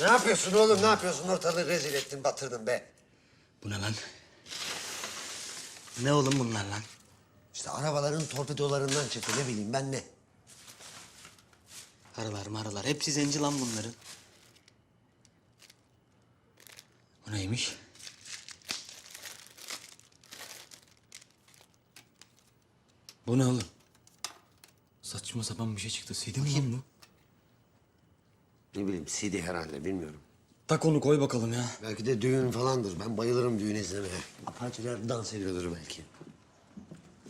Ne yapıyorsun oğlum? Ne yapıyorsun? Ortalığı rezil ettin, batırdın be. Bu ne lan? Ne oğlum bunlar lan? İşte arabaların torpidolarından çıktı. Ne bileyim ben ne? Arılar marılar. Hepsi zenci lan bunların. Bu neymiş? Bu ne oğlum? Saçma sapan bir şey çıktı. CD mi lan bu? Ne bileyim CD herhalde bilmiyorum. Tak onu koy bakalım ya. Belki de düğün falandır. Ben bayılırım düğün izlemeye. Apaçiler dans ediyordur belki.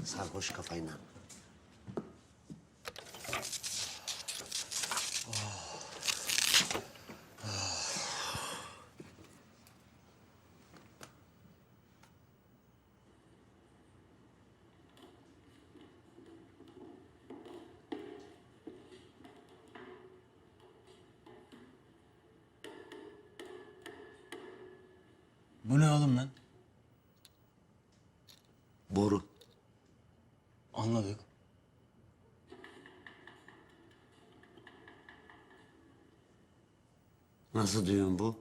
Sarhoş kafayla. Bu ne oğlum lan? Boru. Anladık. Nasıl düğün bu?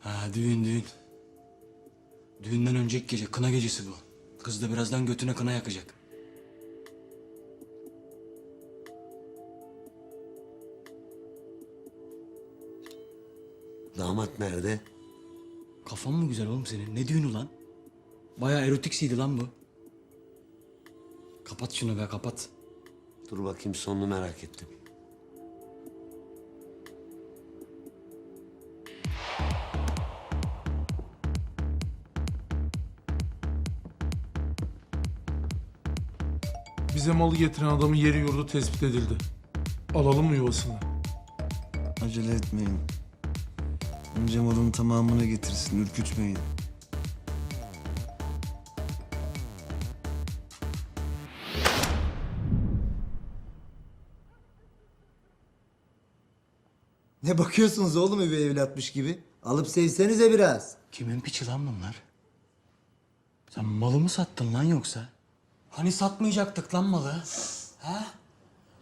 Ha düğün düğün. Düğünden önceki gece kına gecesi bu. Kız da birazdan götüne kına yakacak. Damat nerede? Kafan mı güzel oğlum senin? Ne düğünü lan? Bayağı erotiksiydi lan bu. Kapat şunu be kapat. Dur bakayım sonunu merak ettim. Bize malı getiren adamın yeri yurdu tespit edildi. Alalım mı yuvasını? Acele etmeyin. Önce malın tamamını getirsin, ürkütmeyin. Ne bakıyorsunuz oğlum evi evlatmış gibi? Alıp sevsenize biraz. Kimin piçi lan bunlar? Sen malı mı sattın lan yoksa? Hani satmayacaktık lan malı? Ha?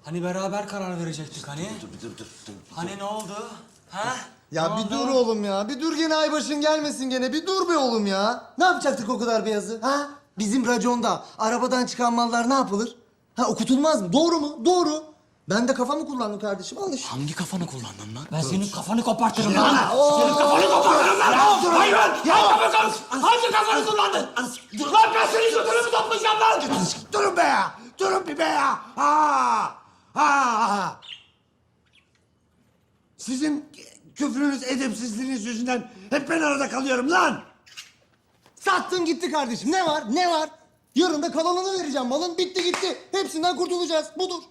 Hani beraber karar verecektik hani? Dur dur dur. dur. Hani ne oldu? Ha? Ya Ne bir dur oğlum ya. Bir dur gene Aybaş'ın gelmesin gene. Bir dur be oğlum ya. Ne yapacaktık o kadar beyazı? Ha? Bizim raconda arabadan çıkan mallar ne yapılır? Ha okutulmaz mı? Doğru mu? Doğru. Ben de kafamı kullandım kardeşim. Al işte. Hangi kafanı kullandın lan? Ben senin kafanı kopartırım lan. Senin kafanı koparırım lan! Hayvan! Hangi kafanı, hangi kafanı kullandın? Lan ben senin götünü mü toplayacağım lan? Durun be ya! Durun bir be ya! Ha! Ha! Sizin küfrünüz, edepsizliğiniz yüzünden hep ben arada kalıyorum lan! Sattın gitti kardeşim. Ne var? Ne var? Yarın da kalanını vereceğim malın. Bitti gitti. Hepsinden kurtulacağız. Budur.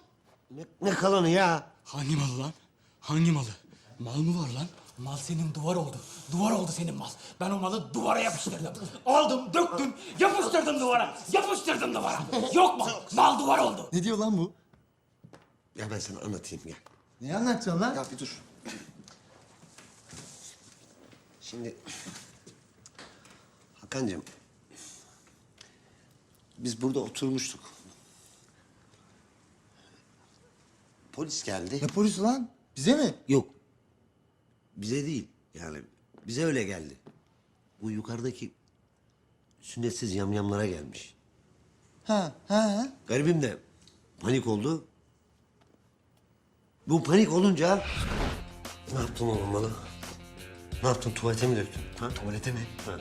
Ne, ne kalanı ya? Hangi malı lan? Hangi malı? Mal mı var lan? Mal senin duvar oldu. Duvar oldu senin mal. Ben o malı duvara yapıştırdım. Aldım, döktüm, yapıştırdım duvara. Yapıştırdım duvara. Yok mu? Mal duvar oldu. Ne diyor lan bu? Ya ben sana anlatayım gel. Ne anlatacaksın lan? Ya bir dur. Şimdi Hakan'cığım biz burada oturmuştuk. Polis geldi. Ne polisi lan? Bize mi? Yok. Bize değil. Yani bize öyle geldi. Bu yukarıdaki sünnetsiz yamyamlara gelmiş. Ha, ha, ha. Garibim de panik oldu. Bu panik olunca ne yaptın oğlum bana? Ne yaptın? Tuvalete mi döktün? Ha? Tuvalete mi? Ha.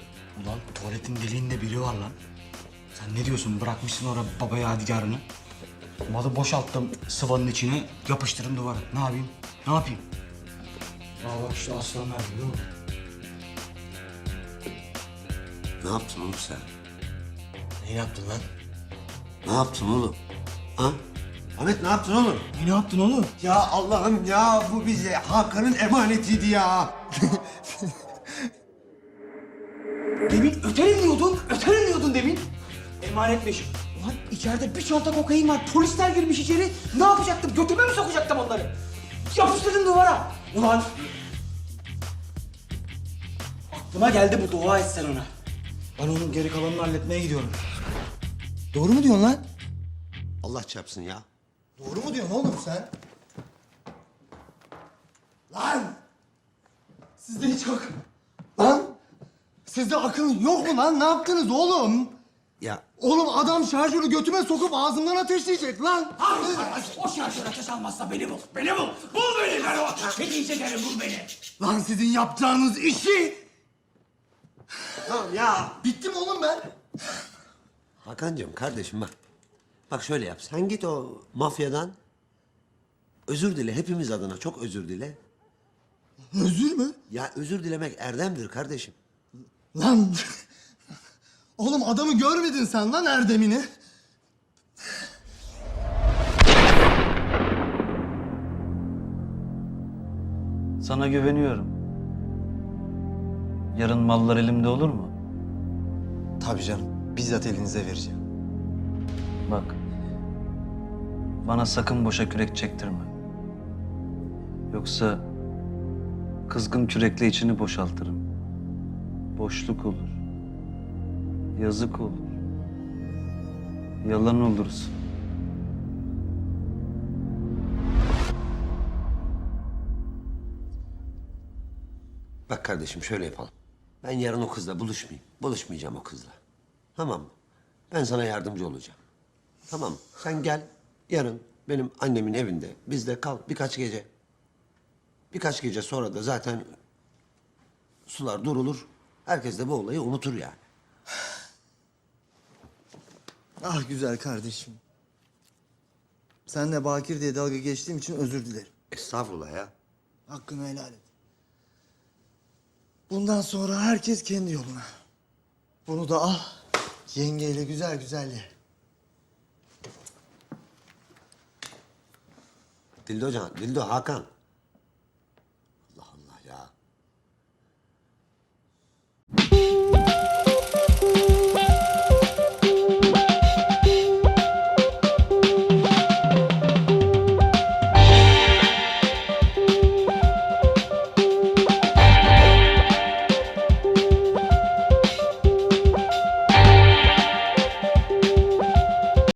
Ulan tuvaletin deliğinde biri var lan. Sen ne diyorsun? Bırakmışsın oraya baba yadigarını. Malı boşalttım sıvanın içine, yapıştırdım duvara. Ne yapayım? Ne yapayım? Aa bak işte aslanlar biliyor musun? Ne yaptın oğlum sen? Ne yaptın lan? Ne yaptın oğlum? Ha? Ahmet ne yaptın oğlum? Ne yaptın oğlum? Ya Allah'ım ya bu bize Hakan'ın emanetiydi ya. Demin öterim diyordun, öterim diyordun demin. Emanetmiş. Ulan içeride bir çanta kokain var. Polisler girmiş içeri. Ne yapacaktım? Götüme mi sokacaktım onları? Yapıştırdım duvara. Ulan... Aklıma geldi bu dua et sen ona. Ben onun geri kalanını halletmeye gidiyorum. Doğru mu diyorsun lan? Allah çarpsın ya. Doğru mu diyorsun oğlum sen? Lan! Sizde hiç akıl... Sizde akıl yok mu lan? Ne yaptınız oğlum? Ya Oğlum adam şarjörü götüme sokup ağzımdan ateşleyecek lan. O şarjör ateş almazsa beni bul. Beni bul. Bul beni ben o ateşi çekerim bul beni. Lan sizin yapacağınız işi... tamam ya. Bittim oğlum ben. Hakan'cığım kardeşim bak. Bak şöyle yap. Sen git o mafyadan. Özür dile. Hepimiz adına çok özür dile. Özür mü? Ya özür dilemek erdemdir kardeşim. Lan... Oğlum adamı görmedin sen lan Erdem'ini. Sana güveniyorum. Yarın mallar elimde olur mu? Tabii canım. Bizzat elinize vereceğim. Bak. Bana sakın boşa kürek çektirme. Yoksa kızgın kürekle içini boşaltırım. Boşluk olur. Yazık olur. Yalan olursun. Bak kardeşim şöyle yapalım. Ben yarın o kızla buluşmayayım. Buluşmayacağım o kızla. Tamam mı? Ben sana yardımcı olacağım. Tamam mı? Sen gel yarın benim annemin evinde bizde kal birkaç gece. Birkaç gece sonra da zaten sular durulur. Herkes de bu olayı unutur yani. Ah güzel kardeşim. Senle Bakir diye dalga geçtiğim için özür dilerim. Estağfurullah ya. Hakkını helal et. Bundan sonra herkes kendi yoluna. Bunu da al. Yengeyle güzel güzel ye. Dildo Can, Dildo Hakan.